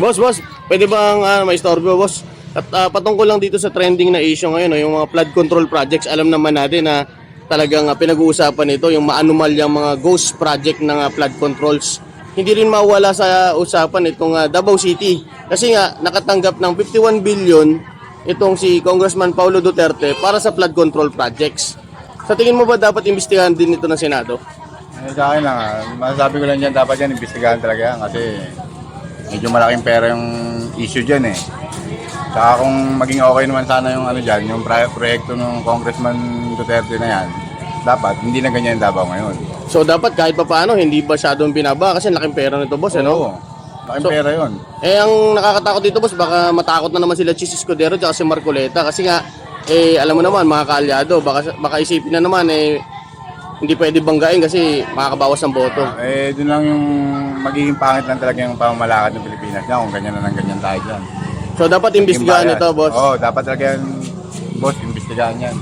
Boss, boss, pwede bang uh, may istorbo, boss? At ah, patungkol lang dito sa trending na issue ngayon, no, yung mga flood control projects, alam naman natin na talagang ah, pinag-uusapan ito, yung maanumalyang mga ghost project ng ah, flood controls. Hindi rin mawala sa usapan itong ah, Davao City. Kasi nga, nakatanggap ng 51 billion itong si Congressman Paulo Duterte para sa flood control projects. Sa tingin mo ba dapat imbestigahan din ito ng Senado? Sa akin lang, ah, masasabi ko lang dyan, dapat yan, imbestigahan talaga yan kasi medyo malaking pera yung issue dyan eh. Saka kung maging okay naman sana yung ano dyan, yung pro- proyekto ng Congressman Duterte na yan, dapat hindi na ganyan Davao ngayon. So dapat kahit pa paano, hindi ba masyadong binaba kasi laking pera nito boss, ano? Oo, laking So- pera yun. Eh, ang nakakatakot dito, boss, baka matakot na naman sila Chis Escudero at si Marcoleta. Kasi nga, eh, alam mo naman, mga kaalyado, baka, baka isipin na naman, eh, hindi pwede banggain kasi makakabawas ng boto. Eh, dun lang yung magiging pangit lang talaga yung pamamalakad ng Pilipinas na kung ganyan na ng ganyan tayo dyan. So, dapat imbestigahan ito, boss. Oo, dapat talaga yan, boss, imbestigahan yan.